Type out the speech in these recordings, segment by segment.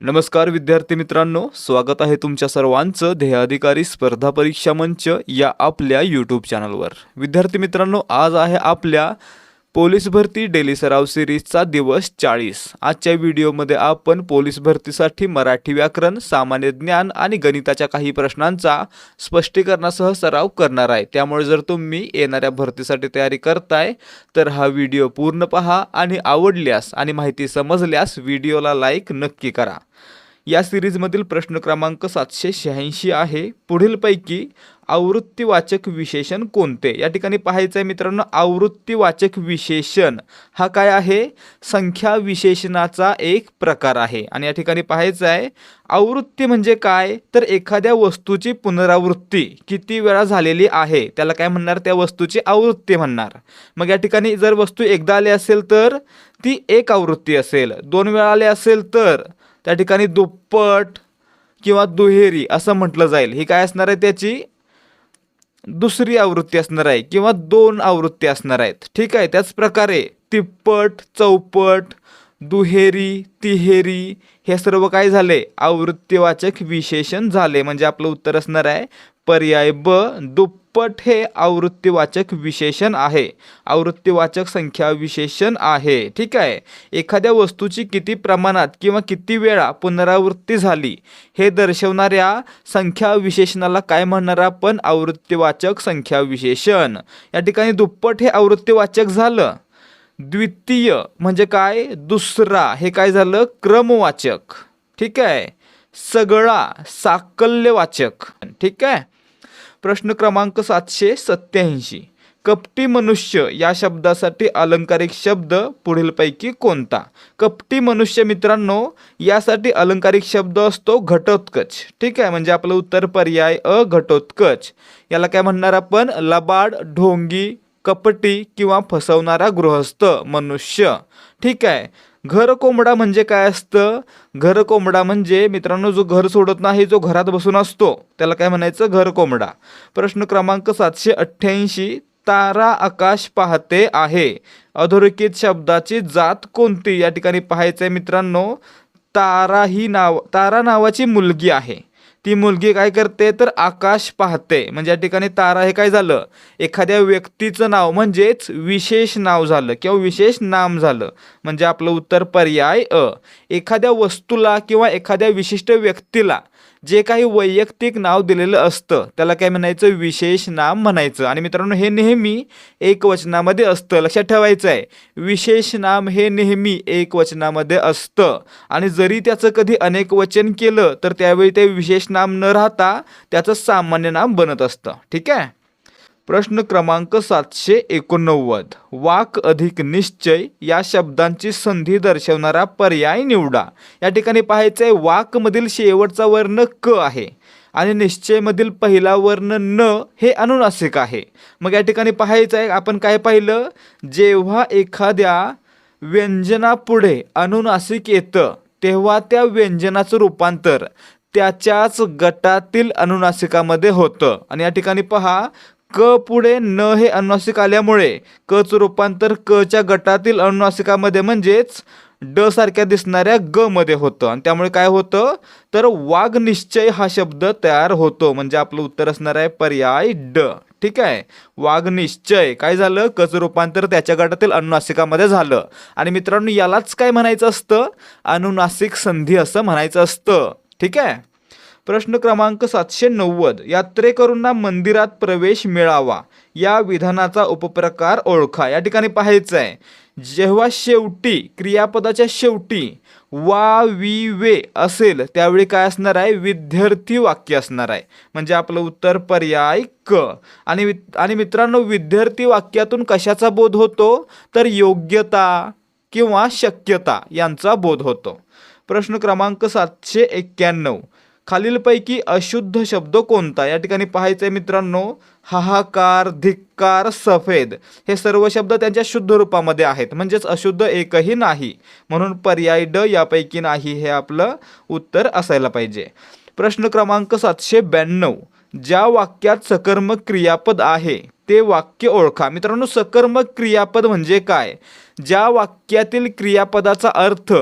नमस्कार विद्यार्थी मित्रांनो स्वागत आहे तुमच्या सर्वांचं ध्येयाधिकारी स्पर्धा परीक्षा मंच या आपल्या यूट्यूब चॅनलवर विद्यार्थी मित्रांनो आज आहे आपल्या पोलीस भरती डेली सराव सिरीजचा दिवस चाळीस. आजच्या व्हिडिओमध्ये आपण पोलीस भरतीसाठी मराठी व्याकरण सामान्य ज्ञान आणि गणिताच्या काही प्रश्नांचा स्पष्टीकरणासह सराव करणार आहे. त्यामुळे जर तुम्ही येणाऱ्या भरतीसाठी तयारी करताय तर हा व्हिडिओ पूर्ण पहा आणि आवडल्यास आणि माहिती समजल्यास व्हिडिओला लाईक नक्की करा. या सिरीजमधील प्रश्न क्रमांक सातशे शहाऐंशी आहे. पुढीलपैकी आवृत्तीवाचक विशेषण कोणते? या ठिकाणी पाहायचं आहे मित्रांनो आवृत्तीवाचक विशेषण. हा काय आहे? संख्या विशेषणाचा एक प्रकार आहे. आणि या ठिकाणी पाहायचं आहे आवृत्ती म्हणजे काय? तर एखाद्या वस्तूची पुनरावृत्ती किती वेळा झालेली आहे? त्याला काय म्हणणार? त्या वस्तूची आवृत्ती म्हणणार. मग या ठिकाणी जर वस्तू एकदा आली असेल तर ती एक आवृत्ती असेल. दोन वेळा आली असेल तर त्या ठिकाणी दुप्पट किंवा दुहेरी असं म्हटलं जाईल. ही काय असणार आहे? त्याची दुसरी आवृत्ती असणार आहे किंवा दोन आवृत्ती असणार आहेत. ठीक आहे? त्याच प्रकारे तिप्पट चौपट दुहेरी तिहेरी हे सर्व काय झाले? आवृत्तीवाचक विशेषण झाले. म्हणजे आपलं उत्तर असणार आहे पर्याय ब दुप्पट हे आवृत्तीवाचक विशेषण आहे. आवृत्तीवाचक संख्या विशेषण आहे. ठीक आहे? एखाद्या वस्तूची किती प्रमाणात किंवा किती वेळा पुनरावृत्ती झाली? हे दर्शवणाऱ्या संख्या विशेषणाला काय म्हणणार आपण? आवृत्तीवाचक संख्या विशेषण. या ठिकाणी दुप्पट हे आवृत्तीवाचक झालं. द्वितीय म्हणजे काय? दुसरा. हे काय झालं? क्रमवाचक. ठीक आहे? सगळा साकल्यवाचक. ठीक आहे? प्रश्न क्रमांक सातशे सत्याऐंशी कपटी मनुष्य या शब्दासाठी अलंकारिक शब्द पुढीलपैकी कोणता? कपटी मनुष्य मित्रांनो यासाठी अलंकारिक शब्द असतो घटोत्कच. ठीक आहे? म्हणजे आपलं उत्तर पर्याय अ घटोत्कच याला काय म्हणणार आपण? लबाड ढोंगी कपटी किंवा फसवणारा गृहस्थ मनुष्य. ठीक आहे. घर कोंबडा म्हणजे काय असतं? घर कोंबडा म्हणजे मित्रांनो जो घर सोडत नाही जो घरात बसून असतो. त्याला काय म्हणायचं? घर कोंबडा. प्रश्न क्रमांक सातशे अठ्ठ्याऐंशी तारा आकाश पाहते आहे. अधोरेखित शब्दाची जात कोणती? या ठिकाणी पाहायचं आहे मित्रांनो तारा ही नाव तारा नावाची मुलगी आहे. ती मुलगी काय करते तर आकाश पाहते. म्हणजे या ठिकाणी तारा हे काय झालं? एखाद्या व्यक्तीचं नाव म्हणजेच विशेष नाव झालं किंवा विशेष नाम झालं. म्हणजे आपलं उत्तर पर्याय अ. एखाद्या वस्तूला किंवा एखाद्या विशिष्ट व्यक्तीला जे काही वैयक्तिक नाव दिलेलं असतं त्याला काय म्हणायचं? विशेष नाम म्हणायचं. आणि मित्रांनो हे नेहमी एक वचनामध्ये असतं. लक्षात ठेवायचं आहे. विशेष नाम हे नेहमी एक वचनामध्ये असतं. आणि जरी त्याचं कधी अनेक वचन केलं तर त्यावेळी ते विशेष नाम न राहता त्याचं सामान्य नाम बनत असतं. ठीक आहे? प्रश्न क्रमांक सातशे एकोणनव्वद. वाक अधिक निश्चय या शब्दांची संधी दर्शवणारा पर्याय निवडा. या ठिकाणी पाहायचं आहे वाकमधील शेवटचा वर्ण क आहे आणि निश्चयमधील पहिला वर्ण न हे अनुनासिक आहे. मग या ठिकाणी पाहायचं आहे आपण काय पाहिलं? जेव्हा एखाद्या व्यंजनापुढे अनुनासिक येतं तेव्हा त्या व्यंजनाचं रूपांतर त्याच्याच गटातील अनुनासिकामध्ये होतं. आणि या ठिकाणी पहा क पुढे न हे अनुनासिक आल्यामुळे कच रूपांतर कच्या गटातील अनुनासिकामध्ये म्हणजेच ड सारख्या दिसणाऱ्या ग मध्ये होतं. आणि त्यामुळे काय होतं? तर वाघ निश्चय हा शब्द तयार होतो. म्हणजे आपलं उत्तर असणार आहे पर्याय ड. ठीक आहे? वाघ निश्चय. काय झालं? कच रूपांतर त्याच्या गटातील अनुनासिकामध्ये झालं. आणि मित्रांनो यालाच काय म्हणायचं असतं? अनुनासिक संधी असं म्हणायचं असतं. ठीक आहे? प्रश्न क्रमांक सातशे नव्वद. यात्रेकरूंना मंदिरात प्रवेश मिळावा. या विधानाचा उपप्रकार ओळखा. या ठिकाणी पाहायचं आहे. जेव्हा शेवटी क्रियापदाच्या शेवटी वा वी वे असेल त्यावेळी काय असणार आहे? विद्यार्थी वाक्य असणार आहे. म्हणजे आपलं उत्तर पर्याय क. आणि आणि मित्रांनो विद्यार्थी वाक्यातून कशाचा बोध होतो? तर योग्यता किंवा शक्यता यांचा बोध होतो. प्रश्न क्रमांक सातशे एक्क्याण्णव. खालीलपैकी अशुद्ध शब्द कोणता? या ठिकाणी पाहायचं आहे मित्रांनो हाहाकार धिक्कार सफेद. हे सर्व शब्द त्यांच्या शुद्ध रूपामध्ये आहेत. म्हणजेच अशुद्ध एकही नाही. म्हणून पर्याय ड यापैकी नाही हे आपलं उत्तर असायला पाहिजे. प्रश्न क्रमांक सातशे ब्याण्णव. ज्या वाक्यात सकर्मक क्रियापद आहे ते वाक्य ओळखा. मित्रांनो सकर्मक क्रियापद म्हणजे काय? ज्या वाक्यातील क्रियापदाचा अर्थ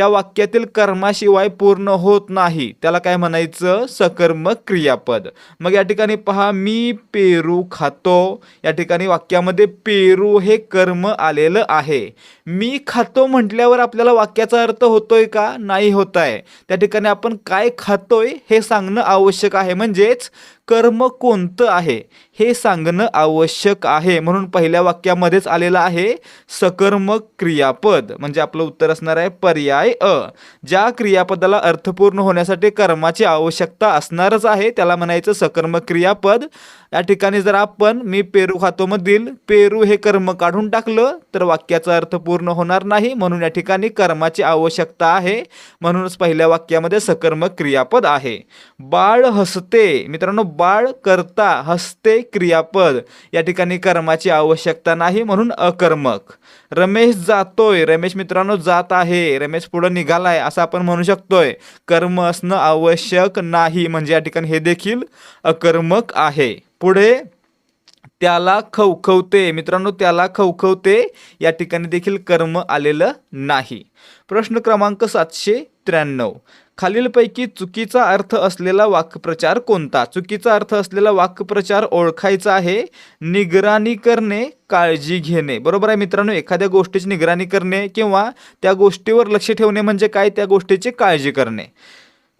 त्या वाक्यातील कर्माशिवाय पूर्ण होत नाही. त्याला काय म्हणायचं? सकर्मक क्रियापद. मग या ठिकाणी पहा मी पेरू खातो. या ठिकाणी वाक्यामध्ये पेरू हे कर्म आलेलं आहे. मी खातो म्हटल्यावर आपल्याला वाक्याचा अर्थ होतोय का? नाही होत आहे त्या ठिकाणी आपण काय खातोय हे सांगणं आवश्यक आहे. म्हणजेच कर्म कोणतं आहे? हे सांगणं आवश्यक आहे. म्हणून पहिल्या वाक्यामध्येच आलेलं आहे सकर्मक क्रियापद. म्हणजे आपलं उत्तर असणार आहे पर्याय अ. ज्या क्रियापदाला अर्थपूर्ण होण्यासाठी कर्माची आवश्यकता असणारच आहे त्याला म्हणायचं सकर्मक क्रियापद. या ठिकाणी जर आपण मी पेरू खातो मधील पेरू हे कर्म काढून टाकलं तर वाक्याचा अर्थ पूर्ण होणार नाही. म्हणून या ठिकाणी कर्माची आवश्यकता आहे. म्हणूनच पहिल्या वाक्यामध्ये सकर्मक क्रियापद आहे. बाळ हसते. मित्रांनो बाळ करता हसते क्रियापद. या ठिकाणी कर्माची आवश्यकता नाही म्हणून अकर्मक. रमेश जातोय. रमेश मित्रांनो जात आहे. रमेश पुढं निघालाय असं आपण म्हणू शकतोय. कर्म असणं आवश्यक नाही. म्हणजे या ठिकाणी हे देखील अकर्मक आहे. पुढे त्याला खवखवते. मित्रांनो त्याला खवखवते. या ठिकाणी देखील कर्म आलेलं नाही. प्रश्न क्रमांक सातशे त्र्याण्णव. खालीलपैकी चुकीचा अर्थ असलेला वाक्प्रचार कोणता? चुकीचा अर्थ असलेला वाक्प्रचार ओळखायचा आहे निगराणी करणे काळजी घेणे. बरोबर आहे मित्रांनो? एखाद्या गोष्टीची निगराणी करणे किंवा त्या गोष्टीवर लक्ष ठेवणे म्हणजे काय? त्या गोष्टीची काळजी करणे.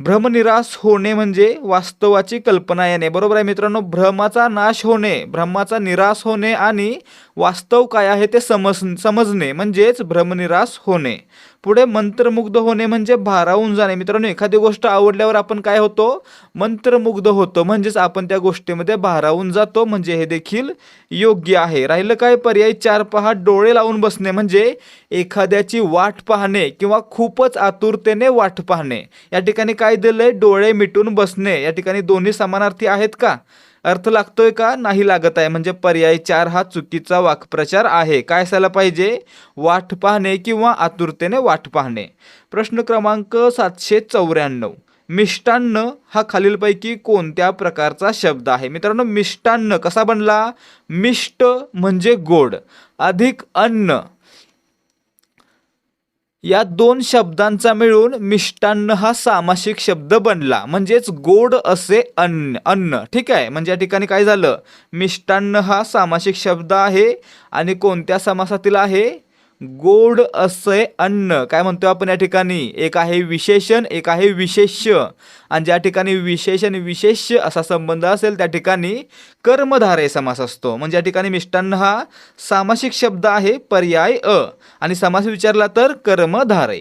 भ्रमनिरास होणे म्हणजे वास्तवाची कल्पना येणे. बरोबर आहे मित्रांनो? भ्रमाचा नाश होणे भ्रमाचा निराश होणे आणि वास्तव काय आहे ते समज समजणे म्हणजेच भ्रमनिरास होणे. पुढे मंत्रमुग्ध होणे म्हणजे भारावून जाणे. मित्रांनो एखादी गोष्ट आवडल्यावर आपण काय होतो? मंत्रमुग्ध होतो. म्हणजेच आपण त्या गोष्टीमध्ये भारावून जातो. म्हणजे हे देखील योग्य आहे. राहिलं काय? पर्याय चार पहा. डोळे लावून बसणे म्हणजे एखाद्याची वाट पाहणे किंवा खूपच आतुरतेने वाट पाहणे. या ठिकाणी काय दिलंय? डोळे मिटून बसणे. या ठिकाणी दोन्ही समानार्थी आहेत का? अर्थ लागतोय का? नाही लागत आहे. म्हणजे पर्याय चार हा चुकीचा वाक्प्रचार आहे. काय असायला पाहिजे? वाट पाहणे किंवा आतुरतेने वाट पाहणे. प्रश्न क्रमांक सातशे चौऱ्याण्णव. मिष्टान्न हा खालीलपैकी कोणत्या प्रकारचा शब्द आहे? मित्रांनो मिष्टान्न कसा बनला? मिष्ट म्हणजे गोड. अधिक अन्न. या दोन शब्दांचा मिळून मिष्टान्न हा सामासिक शब्द बनला. म्हणजेच गोड असे अन्न अन्न. ठीक आहे? म्हणजे या ठिकाणी काय झालं? मिष्टान्न हा सामासिक शब्द आहे आणि कोणत्या समासातील आहे? गोड असे अन्न. काय म्हणतो आपण या ठिकाणी? एक आहे विशेषण एक आहे विशेष्य. आणि ज्या ठिकाणी विशेषण विशेष्य असा संबंध असेल त्या ठिकाणी कर्मधारय समास असतो. म्हणजे या ठिकाणी मिष्टान्न हा सामासिक शब्द आहे पर्याय अ. आणि समास विचारला तर कर्मधारय.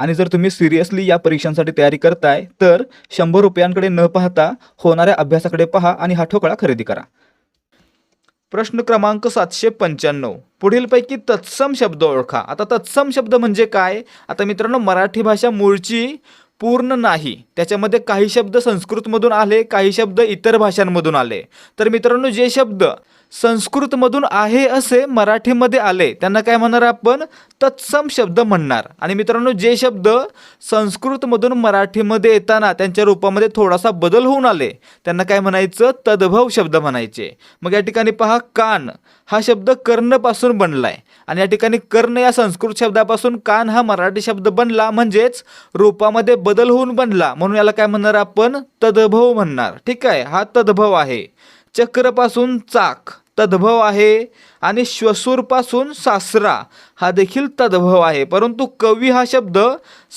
आणि जर तुम्ही सिरियसली या परीक्षांसाठी तयारी करताय तर शंभर रुपयांकडे न पाहता होणाऱ्या अभ्यासाकडे पहा आणि हा ठोकळा खरेदी करा. प्रश्न क्रमांक सातशे पंच्याण्णव. पुढीलपैकी तत्सम शब्द ओळखा. आता तत्सम शब्द म्हणजे काय? आता मित्रांनो मराठी भाषा मूळची पूर्ण नाही. त्याच्यामध्ये काही शब्द संस्कृतमधून आले काही शब्द इतर भाषांमधून आले. तर मित्रांनो जे शब्द संस्कृतमधून आहे असे मराठीमध्ये आले त्यांना काय म्हणणार आपण? तत्सम शब्द म्हणणार. आणि मित्रांनो जे शब्द संस्कृतमधून मराठीमध्ये येताना त्यांच्या रूपामध्ये थोडासा बदल होऊन आले त्यांना काय म्हणायचं? तद्भव शब्द म्हणायचे. मग या ठिकाणी पहा कान हा शब्द कर्णपासून बनलाय. आणि या ठिकाणी कर्ण या संस्कृत शब्दापासून कान हा मराठी शब्द बनला म्हणजेच रूपामध्ये बदल होऊन बनला. म्हणून म्हणून याला काय म्हणणार आपण? तद्भव म्हणणार. ठीक आहे? हा तद्भव आहे. चक्रपासून चाक. तद्भव आहे आणि श्वसूरपासून सासरा. हा देखील तद्भव आहे. परंतु कवी हा शब्द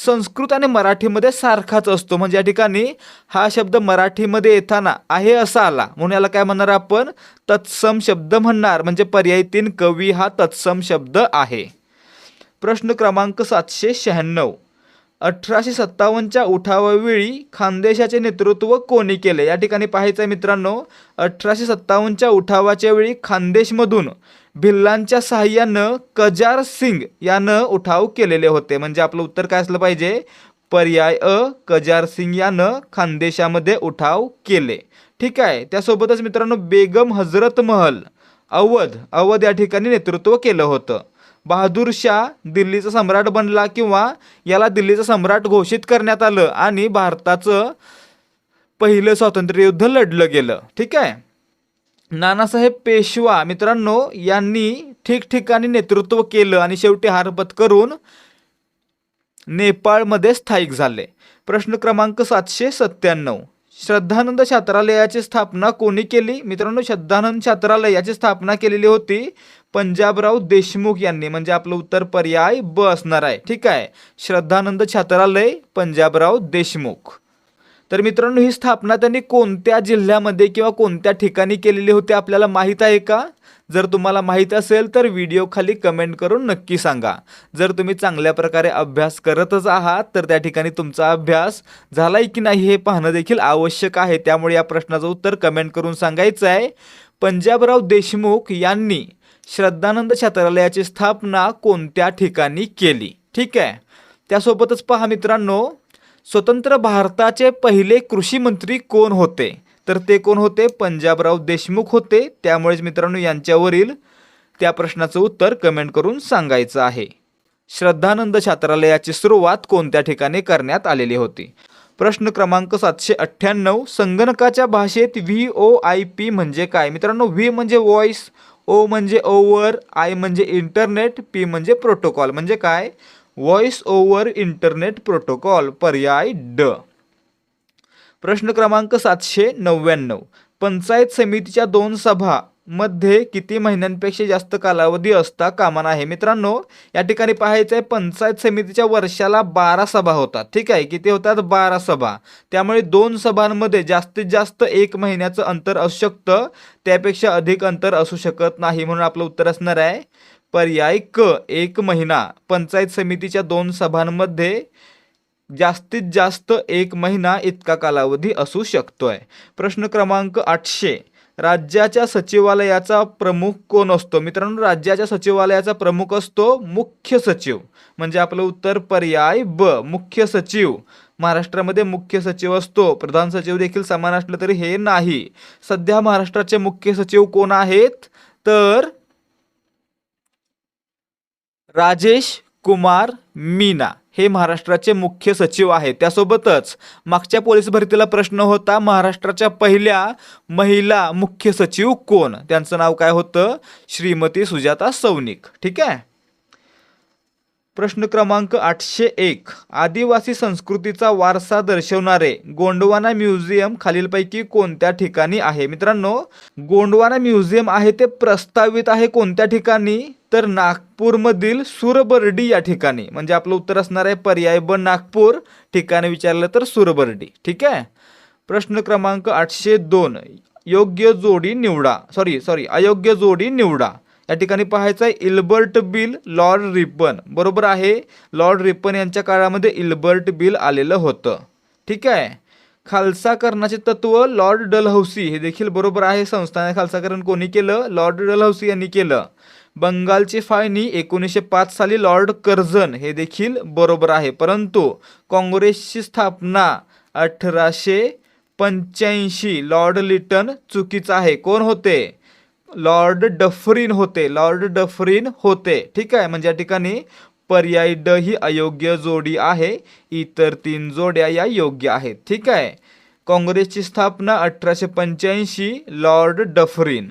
संस्कृत आणि मराठीमध्ये सारखाच असतो. म्हणजे या ठिकाणी हा शब्द मराठीमध्ये येताना आहे असा आला. म्हणून याला काय म्हणणार आपण? तत्सम शब्द म्हणणार. म्हणजे पर्याय तीन कवी हा तत्सम शब्द आहे. प्रश्न क्रमांक सातशे शहाण्णव. अठराशे सत्तावन्नच्या उठावावेळी खानदेशाचे नेतृत्व कोणी केले? या ठिकाणी पाहायचं आहे मित्रांनो अठराशे सत्तावन्नच्या उठावाच्या वेळी खानदेशमधून भिल्लांच्या सहाय्यानं कजार सिंग यानं उठाव केलेले होते. म्हणजे आपलं उत्तर काय असलं पाहिजे? पर्याय अ कजार सिंग यानं खानदेशामध्ये उठाव केले. ठीक आहे त्यासोबतच मित्रांनो बेगम हजरत महल अवध अवध या ठिकाणी नेतृत्व केलं होतं. बहादूर शाह दिल्लीचा सम्राट बनला किंवा याला दिल्लीचा सम्राट घोषित करण्यात आलं आणि भारताचं पहिलं स्वातंत्र्य युद्ध लढलं गेलं. ठीक आहे? नानासाहेब पेशवा मित्रांनो यांनी ठिकठिकाणी नेतृत्व केलं आणि शेवटी हारपत करून नेपाळमध्ये स्थायिक झाले. प्रश्न क्रमांक सातशे सत्त्याण्णव. श्रद्धानंद छात्रालयाची स्थापना कोणी केली? मित्रांनो श्रद्धानंद छात्रालय याची स्थापना केलेली होती पंजाबराव देशमुख यांनी म्हणजे आपलं उत्तर पर्याय ब असणार आहे. ठीक आहे? श्रद्धानंद छात्रालय पंजाबराव देशमुख. तर मित्रांनो ही स्थापना त्यांनी कोणत्या जिल्ह्यामध्ये किंवा कोणत्या ठिकाणी केलेली होती आपल्याला माहीत आहे का? जर तुम्हाला माहीत असेल तर व्हिडिओ खाली कमेंट करून नक्की सांगा. जर तुम्ही चांगल्या प्रकारे अभ्यास करतच आहात तर त्या ठिकाणी तुमचा अभ्यास झालाय की नाही हे पाहणं देखील आवश्यक आहे. त्यामुळे या प्रश्नाचं उत्तर कमेंट करून सांगायचं आहे पंजाबराव देशमुख यांनी श्रद्धानंद छात्रालयाची स्थापना कोणत्या ठिकाणी केली? ठीक आहे. त्यासोबतच पहा मित्रांनो स्वतंत्र भारताचे पहिले कृषी मंत्री कोण होते? तर ते कोण होते? पंजाबराव देशमुख होते. त्यामुळेच मित्रांनो यांच्यावरील त्या प्रश्नाचं उत्तर कमेंट करून सांगायचं आहे. श्रद्धानंद छात्रालयाची सुरुवात कोणत्या ठिकाणी करण्यात आलेली होती? प्रश्न क्रमांक सातशे अठ्ठ्याण्णव संगणकाच्या भाषेत व्ही ओ आय पी म्हणजे काय? मित्रांनो व्ही म्हणजे व्हॉइस ओ म्हणजे ओवर आय म्हणजे इंटरनेट पी म्हणजे प्रोटोकॉल. म्हणजे काय? Voice over internet protocol. पर्याय ड. प्रश्न क्रमांक सातशे नव्याण्णव. पंचायत समितीच्या दोन सभा. मध्ये किती महिन्यांपेक्षा जास्त कालावधी असता कामा आहे मित्रांनो या ठिकाणी पाहायचं आहे पंचायत समितीच्या वर्षाला बारा सभा होतात. ठीक आहे? किती होतात? बारा सभा. त्यामुळे दोन सभांमध्ये जास्तीत जास्त एक महिन्याचं अंतर असू शकतं. त्यापेक्षा अधिक अंतर असू शकत नाही म्हणून आपलं उत्तर असणार आहे. पर्याय क एक महिना. पंचायत समितीच्या दोन सभांमध्ये जास्तीत जास्त एक महिना इतका कालावधी असू शकतोय. प्रश्न क्रमांक आठशे. राज्याच्या सचिवालयाचा प्रमुख कोण असतो? मित्रांनो राज्याच्या सचिवालयाचा प्रमुख असतो मुख्य सचिव. म्हणजे आपलं उत्तर पर्याय ब मुख्य सचिव. महाराष्ट्रामध्ये मुख्य सचिव असतो. प्रधान सचिव देखील समान असलं तरी हे नाही. सध्या महाराष्ट्राचे मुख्य सचिव कोण आहेत? तर राजेश कुमार मीना. हे महाराष्ट्राचे मुख्य सचिव आहेत त्यासोबतच मागच्या पोलीस भरतीला प्रश्न होता महाराष्ट्राच्या पहिल्या महिला मुख्य सचिव कोण? त्यांचं नाव काय होतं? श्रीमती सुजाता सौनिक ठीक आहे? प्रश्न क्रमांक आठशे एक. आदिवासी संस्कृतीचा वारसा दर्शवणारे गोंडवाना म्युझियम खालीलपैकी कोणत्या ठिकाणी आहे? मित्रांनो गोंडवाना म्युझियम आहे ते प्रस्तावित आहे कोणत्या ठिकाणी? तर नागपूरमधील सुरबर्डी या ठिकाणी म्हणजे आपलं उत्तर असणार आहे पर्याय ब नागपूर ठिकाणी विचारलं तर सुरबर्डी. ठीक आहे? प्रश्न क्रमांक आठशे दोन योग्य जोडी निवडा. सॉरी सॉरी अयोग्य जोडी निवडा. या ठिकाणी पाहायचं आहे इल्बर्ट बिल लॉर्ड रिपन. बरोबर आहे? लॉर्ड रिपन यांच्या काळामध्ये इल्बर्ट बिल आलेलं होतं. ठीक आहे? खालसाकरणाचे तत्व लॉर्ड डलहौसी हे देखील बरोबर आहे संस्थाने खालसाकरण कोणी केलं? लॉर्ड डलहौसी यांनी केलं. बंगालची फाळणी एकोणीसशे पाच साली लॉर्ड कर्झन हे देखील बरोबर आहे. परंतु काँग्रेसची स्थापना अठराशे पंच्याऐंशी लॉर्ड लिटन चुकीचं आहे. कोण होते? लॉर्ड डफरीन होते. लॉर्ड डफरीन होते. ठीक आहे? म्हणजे या ठिकाणी पर्याय ड ही अयोग्य जोडी आहे. इतर तीन जोड्या या योग्य आहेत. ठीक आहे? काँग्रेसची स्थापना अठराशे पंच्याऐंशी लॉर्ड डफरीन.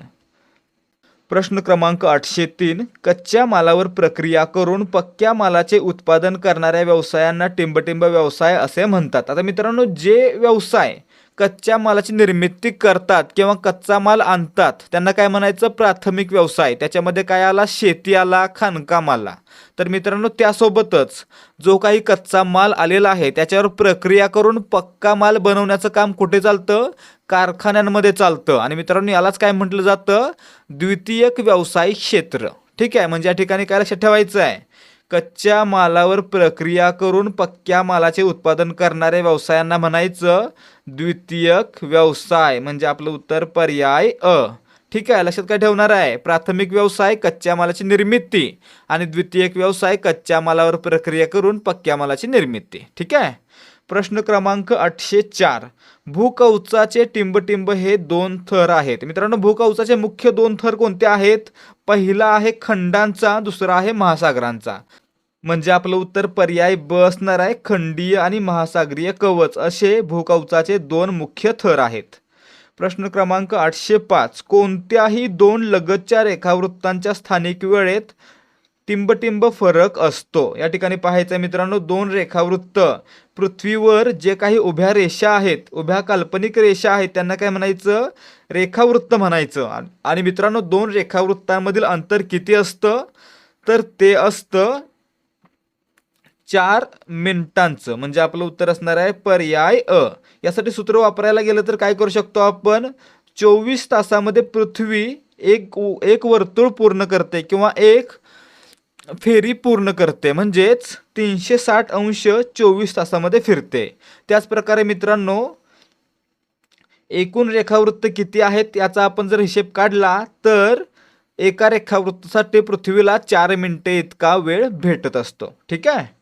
प्रश्न क्रमांक आठशे तीन कच्च्या मालावर प्रक्रिया करून पक्क्या मालाचे उत्पादन करणाऱ्या व्यवसायांना टिंबटिंब व्यवसाय असे म्हणतात. आता मित्रांनो जे व्यवसाय कच्च्या मालाची निर्मिती करतात किंवा कच्चा माल आणतात त्यांना काय म्हणायचं? प्राथमिक व्यवसाय. त्याच्यामध्ये काय आला? शेती आला खाणकाम आला. तर मित्रांनो त्यासोबतच जो काही कच्चा माल आलेला आहे त्याच्यावर प्रक्रिया करून पक्का माल बनवण्याचं काम कुठे चालतं? कारखान्यांमध्ये चालतं. आणि मित्रांनो यालाच काय म्हटलं जातं? द्वितीयक व्यवसाय क्षेत्र. ठीक आहे? म्हणजे या ठिकाणी काय लक्षात ठेवायचं आहे? कच्च्या मालावर प्रक्रिया करून पक्क्या मालाचे उत्पादन करणाऱ्या व्यवसायांना म्हणायचं द्वितीयक व्यवसाय म्हणजे आपलं उत्तर पर्याय अ. ठीक आहे लक्षात काय ठेवणार आहे? प्राथमिक व्यवसाय कच्च्या मालाची निर्मिती आणि द्वितीयक व्यवसाय कच्च्या मालावर प्रक्रिया करून पक्क्या मालाची निर्मिती. ठीक आहे? प्रश्न क्रमांक आठशे चार. भूकवचाचे टिंबटिंब हे दोन थर आहेत. मित्रांनो भूकवचाचे मुख्य दोन थर कोणते आहेत? पहिला आहे खंडांचा दुसरा आहे महासागरांचा. म्हणजे आपलं उत्तर पर्याय ब असणार आहे खंडीय आणि महासागरीय कवच. असे भूकवचाचे दोन मुख्य थर आहेत. प्रश्न क्रमांक आठशे पाच. कोणत्याही दोन लगतच्या रेखावृत्तांच्या स्थानिक वेळेत टिंबटिंब फरक असतो. या ठिकाणी पाहायचं आहे मित्रांनो दोन रेखावृत्त. पृथ्वीवर जे काही उभ्या रेषा आहेत उभ्या काल्पनिक रेषा आहेत त्यांना काय म्हणायचं? रेखावृत्त म्हणायचं. आणि- आणि मित्रांनो दोन रेखावृत्तांमधील अंतर किती असतं? तर ते असतं चार मिनिटांचं. म्हणजे आपलं उत्तर असणार आहे पर्याय अ. यासाठी सूत्र वापरायला गेलं तर काय करू शकतो आपण? चोवीस तासामध्ये पृथ्वी एक एक वर्तुळ पूर्ण करते किंवा एक फेरी पूर्ण करते म्हणजेच तीनशे साठ अंश चोवीस तासामध्ये फिरते. त्याचप्रकारे मित्रांनो एकूण रेखावृत्त किती आहेत याचा आपण जर हिशेब काढला तर एका रेखावृत्तासाठी पृथ्वीला चार मिनिटे इतका वेळ भेटत असतो. ठीक आहे?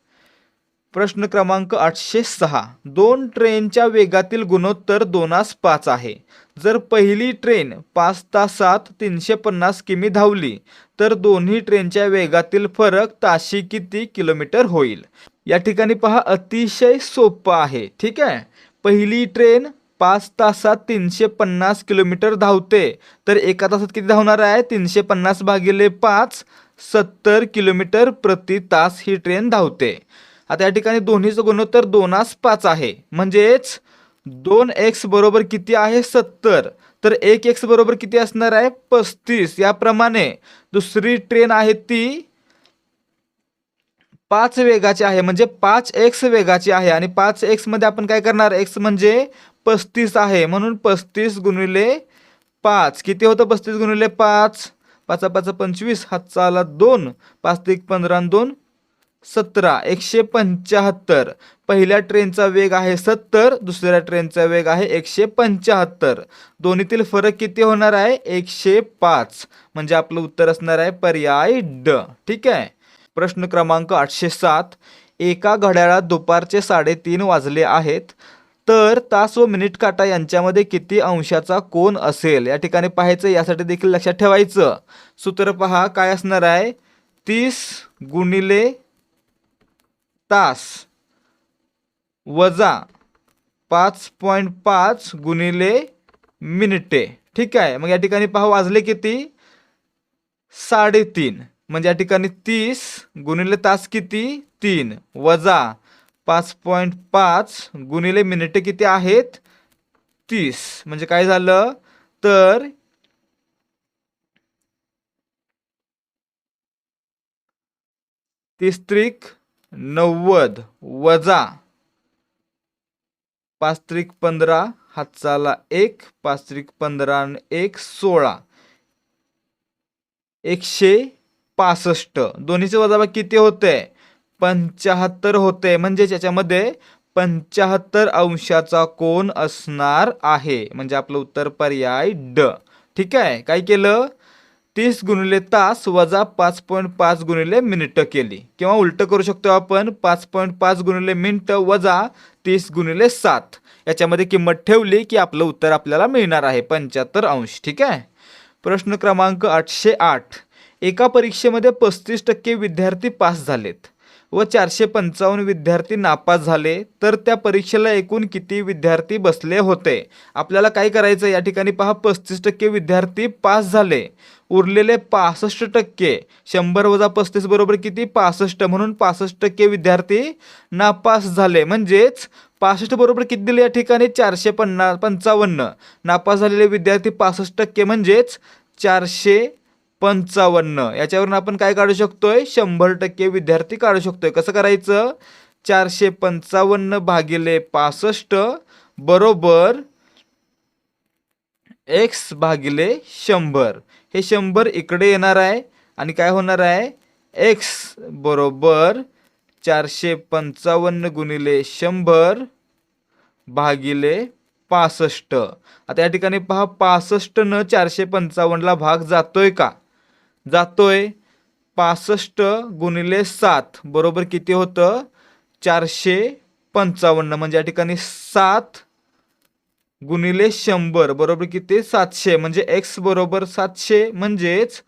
प्रश्न क्रमांक आठशे सहा. दोन ट्रेनच्या वेगातील गुणोत्तर दोनास पाच आहे. जर पहिली ट्रेन पाच तासात तीनशे पन्नास किमी धावली तर दोन्ही ट्रेनच्या वेगातील फरक ताशी किती किलोमीटर होईल? या ठिकाणी पहा अतिशय सोपं आहे. ठीक आहे? पहिली ट्रेन पाच तासात तीनशे पन्नास किलोमीटर धावते तर एका तासात किती धावणार आहे? तीनशे पन्नास भागिले पाच सत्तर किलोमीटर प्रति तास ही ट्रेन धावते. आता या ठिकाणी दोन्हीचं गुणोत्तर दोनास पाच आहे. म्हणजेच दोन एक्स बरोबर किती आहे? सत्तर. तर एक एक्स बरोबर किती असणार आहे? पस्तीस. याप्रमाणे दुसरी ट्रेन आहे ती पाच वेगाची आहे. म्हणजे पाच एक्स वेगाची आहे. आणि पाच एक्समध्ये आपण काय करणार? एक्स म्हणजे पस्तीस आहे. म्हणून पस्तीस गुणिले पाच. किती होतं? पस्तीस गुणिले पाच? पाचा पाच पंचवीस. हातचा आला दोन. पाच ते एक पंधरा दोन. सतरा एकशे पंच्याहत्तर. पहिल्या ट्रेनचा वेग आहे सत्तर दुसऱ्या ट्रेनचा वेग आहे एकशे पंच्याहत्तर. दोन्हीतील फरक किती होणार आहे? एकशे पाच. म्हणजे आपलं उत्तर असणार आहे पर्याय ड. ठीक आहे? प्रश्न क्रमांक आठशे सात. एका घड्याळात दुपारचे साडेतीन वाजले आहेत. तर तास व मिनिट काटा यांच्यामध्ये किती अंशाचा कोण असेल? या ठिकाणी पाहायचं यासाठी देखील लक्षात ठेवायचं. सूत्र पहा काय असणार आहे? तीस गुणिले तास वजा पाच पॉईंट पाच गुणिले मिनिटे. ठीक आहे. मग या ठिकाणी पहा वाजले किती? साडेतीन. म्हणजे या ठिकाणी तीस गुणिले तास किती? तीन. वजा पाच पॉईंट पाच गुणिले मिनिटे किती आहेत? तीस. म्हणजे काय झालं? तर तीस त्रिक नव्वद वजा पाच त्रिक पंधरा हातचाला एक पाच त्रिक पंधरा एक सोळा. एकशे पासष्ट. दोन्हीचे वजाबा किती होते? पंच्याहत्तर होते. म्हणजे याच्यामध्ये पंच्याहत्तर अंशाचा कोण असणार आहे. म्हणजे आपलं उत्तर पर्याय ड. ठीक आहे? काय केलं? तीस गुणिले तास वजा पाच पॉईंट पाच गुणिले मिनिटं केली. किंवा उलटं करू शकतो आपण पाच पॉईंट पाच गुणिले मिनिटं वजा तीस गुणिले सात. याच्यामध्ये किंमत ठेवली की आपलं उत्तर आपल्याला मिळणार आहे पंच्याहत्तर अंश ठीक आहे? प्रश्न क्रमांक आठशे आठ. एका परीक्षेमध्ये पस्तीस टक्के विद्यार्थी पास झालेत व चारशे पंचावन्न विद्यार्थी नापास झाले तर त्या परीक्षेला एकूण किती विद्यार्थी बसले होते? आपल्याला काय करायचं या ठिकाणी पहा पस्तीस टक्के विद्यार्थी पास झाले. उरलेले पासष्ट टक्के. शंभर वजा पस्तीस बरोबर किती? पासष्ट. म्हणून पासष्ट टक्के विद्यार्थी नापास झाले. म्हणजेच पासष्ट बरोबर किती दिले या ठिकाणी? चारशे पन्नास पंचावन्न. नापास झालेले विद्यार्थी पासष्ट टक्के म्हणजेच चारशे पंचावन्न. याच्यावरून आपण काय काढू शकतोय? शंभर टक्के विद्यार्थी काढू शकतोय. कसं करायचं? चारशे पंचावन्न भागिले पासष्ट बरोबर एक्स भागिले शंभर. हे शंभर इकडे येणार आहे. आणि काय होणार आहे? एक्स बरोबर चारशे पंचावन्न गुणिले शंभर भागिले पासष्ट. आता या ठिकाणी पहा पासष्ट चारशे पंचावन्नला भाग जातोय का? जातोय. पासष्ट गुणिले सात बरोबर किती होतं? चारशे पंचावन्न. म्हणजे या ठिकाणी सात गुणिले शंभर बरोबर किती? सातशे. म्हणजे एक्स बरोबर सातशे म्हणजेच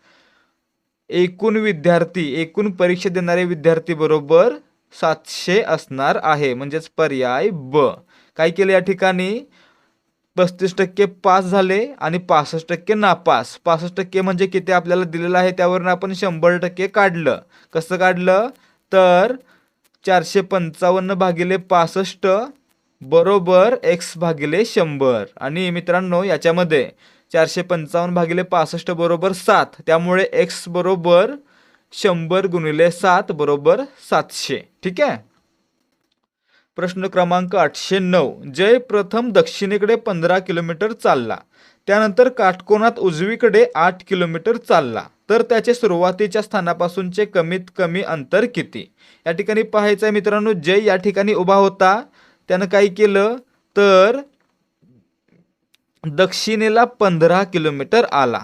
एकूण विद्यार्थी एकूण परीक्षा देणारे विद्यार्थी बरोबर सातशे असणार आहे. म्हणजेच पर्याय ब. काय केले या ठिकाणी? पस्तीस टक्के पास झाले आणि पासष्ट टक्के नापास. पासष्ट टक्के म्हणजे किती आपल्याला दिलेलं आहे? त्यावरून आपण शंभर टक्के काढलं. कसं काढलं? तर चारशे पंचावन्न भागिले पासष्ट बरोबर एक्स भागिले शंभर. आणि मित्रांनो याच्यामध्ये चारशे पंचावन्न भागिले पासष्ट बरोबर सात. त्यामुळे एक्स बरोबर शंभर गुणिले सात बरोबर सातशे. ठीक आहे? प्रश्न क्रमांक आठशे नऊ. जय प्रथम दक्षिणेकडे पंधरा किलोमीटर चालला. त्यानंतर काटकोनात उजवीकडे आठ किलोमीटर चालला. तर त्याचे सुरुवातीच्या स्थानापासूनचे कमीत कमी अंतर किती? या ठिकाणी पाहायचं आहे मित्रांनो जय या ठिकाणी उभा होता. त्यानं काय केलं? तर दक्षिणेला पंधरा किलोमीटर आला.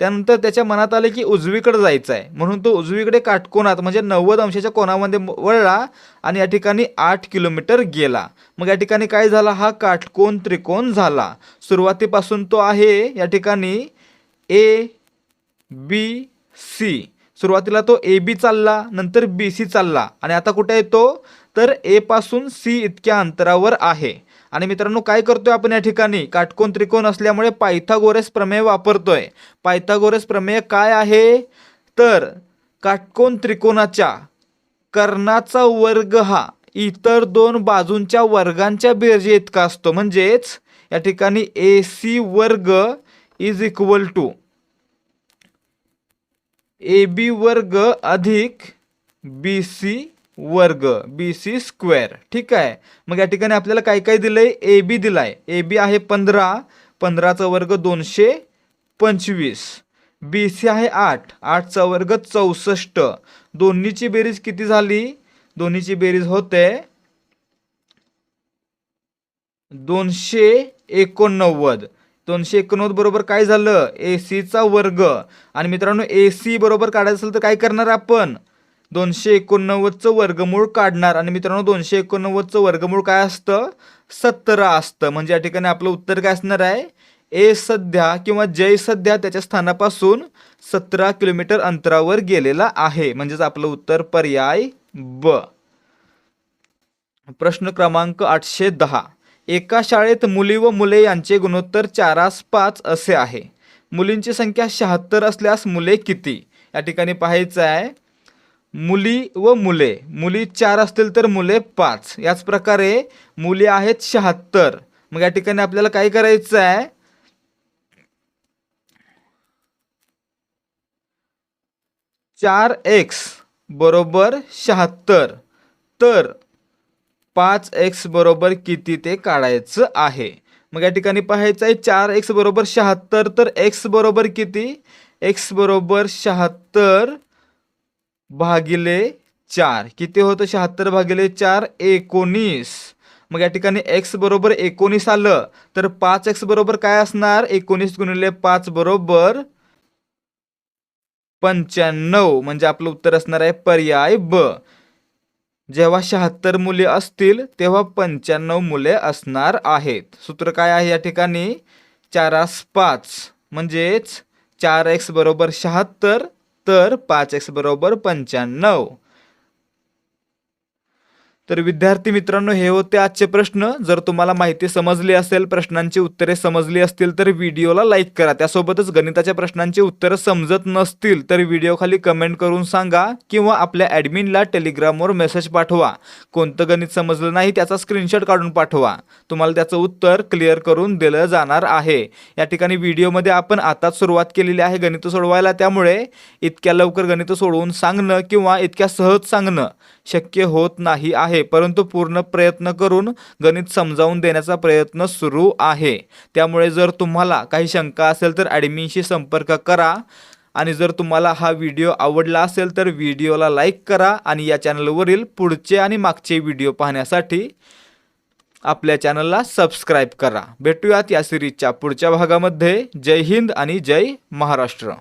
त्यानंतर त्याच्या मनात आले की उजवीकडे जायचं आहे म्हणून तो उजवीकडे काटकोनात म्हणजे नव्वद अंशाच्या कोणामध्ये वळला आणि या ठिकाणी आठ किलोमीटर गेला. मग या ठिकाणी काय झाला? हा काटकोन त्रिकोण झाला. सुरुवातीपासून तो आहे या ठिकाणी ए बी सी सुरुवातीला तो ए बी चालला नंतर बी सी चालला. आणि आता कुठे येतो तर ए पासून सी इतक्या अंतरावर आहे. आणि मित्रांनो काय करतोय आपण या ठिकाणी? काटकोन त्रिकोण असल्यामुळे पायथागोरस प्रमेय वापरतोय. पायथागोरस प्रमेय काय आहे? तर काटकोन त्रिकोणाच्या कर्णाचा वर्ग हा इतर दोन बाजूंच्या वर्गांच्या बेरजे इतका असतो. म्हणजेच या ठिकाणी ए सी वर्ग is equal to A B वर्ग अधिक बी सी वर्ग बी सी स्क्वेअर ठीक आहे. मग या ठिकाणी आपल्याला काय काय दिलंय? ए बी दिलाय. ए बी आहे पंधरा. पंधराचा वर्ग दोनशे पंचवीस. बी सी आहे आठ. आठचा वर्ग चौसष्ट. दोन्हीची बेरीज किती झाली? दोन्हीची बेरीज होते दोनशे एकोणनव्वद. दोनशे एकोणनव्वद बरोबर काय झालं? ए सीचा वर्ग. आणि मित्रांनो ए सी बरोबर काढायचं असेल तर काय करणार आपण? दोनशे एकोणनव्वदचं वर्गमूळ काढणार. आणि मित्रांनो दोनशे एकोणनव्वदचं वर्गमूळ काय असतं? सतरा असतं. म्हणजे या ठिकाणी आपलं उत्तर काय असणार आहे? ए सध्या किंवा जय सध्या त्याच्या स्थानापासून सतरा किलोमीटर अंतरावर गेलेला आहे. म्हणजेच आपलं उत्तर पर्याय ब. प्रश्न क्रमांक आठशे दहा. एका शाळेत मुली व मुले यांचे गुणोत्तर चारास पाच असे आहे. मुलींची संख्या शहात्तर असल्यास मुले किती? या ठिकाणी पाहायचं आहे. मुली व मुले. मुली चार असतील तर मुले पाच. याच प्रकारे मुली आहेत शहात्तर. मग या ठिकाणी आपल्याला काय करायचं आहे? चार एक्स बरोबर शहात्तर. तर पाच एक्स बरोबर किती ते काढायचं आहे? मग या ठिकाणी पाहायचं आहे चार एक्स बरोबर शहात्तर. तर एक्स बरोबर किती? एक्स बरोबर शहात्तर. भागिले चार. किती होतं? शहात्तर भागिले चार एकोणीस. मग या ठिकाणी एक्स बरोबर एकोणीस आलं तर पाच एक्स बरोबर काय असणार? एकोणीस गुणिले पाच बरोबर पंच्याण्णव. म्हणजे आपलं उत्तर असणार आहे पर्याय ब. जेव्हा शहात्तर मुले असतील तेव्हा पंच्याण्णव मुले असणार आहेत. सूत्र काय आहे या ठिकाणी? चारास पाच. म्हणजेच चार एक्स बरोबर शहात्तर तर पाच एक्स बरोबर पंच्याण्णव. तर विद्यार्थी मित्रांनो हे होते आजचे प्रश्न. जर तुम्हाला माहिती समजली असेल प्रश्नांची उत्तरे समजली असतील तर व्हिडिओला लाईक करा. त्यासोबतच गणिताच्या प्रश्नांची उत्तरं समजत नसतील तर व्हिडिओखाली कमेंट करून सांगा किंवा आपल्या ॲडमिनला टेलिग्रामवर मेसेज पाठवा. कोणतं गणित समजलं नाही त्याचा स्क्रीनशॉट काढून पाठवा. तुम्हाला त्याचं उत्तर क्लिअर करून दिलं जाणार आहे. या ठिकाणी व्हिडिओमध्ये आपण आताच सुरुवात केलेली आहे गणित सोडवायला. त्यामुळे इतक्या लवकर गणित सोडवून सांगणं किंवा इतक्या सहज सांगणं शक्य होत नाही आहे. आहे परंतु पूर्ण प्रयत्न करून गणित समजावून देण्याचा प्रयत्न सुरू आहे. त्यामुळे जर तुम्हाला काही शंका असेल तर ॲडमिनशी संपर्क करा. आणि जर तुम्हाला हा व्हिडिओ आवडला असेल तर व्हिडिओला लाईक करा आणि या चॅनलवरील पुढचे आणि मागचे व्हिडिओ पाहण्यासाठी आपल्या चॅनलला सबस्क्राईब करा. भेटूयात या सिरीजच्या पुढच्या भागामध्ये. जय हिंद आणि जय महाराष्ट्र.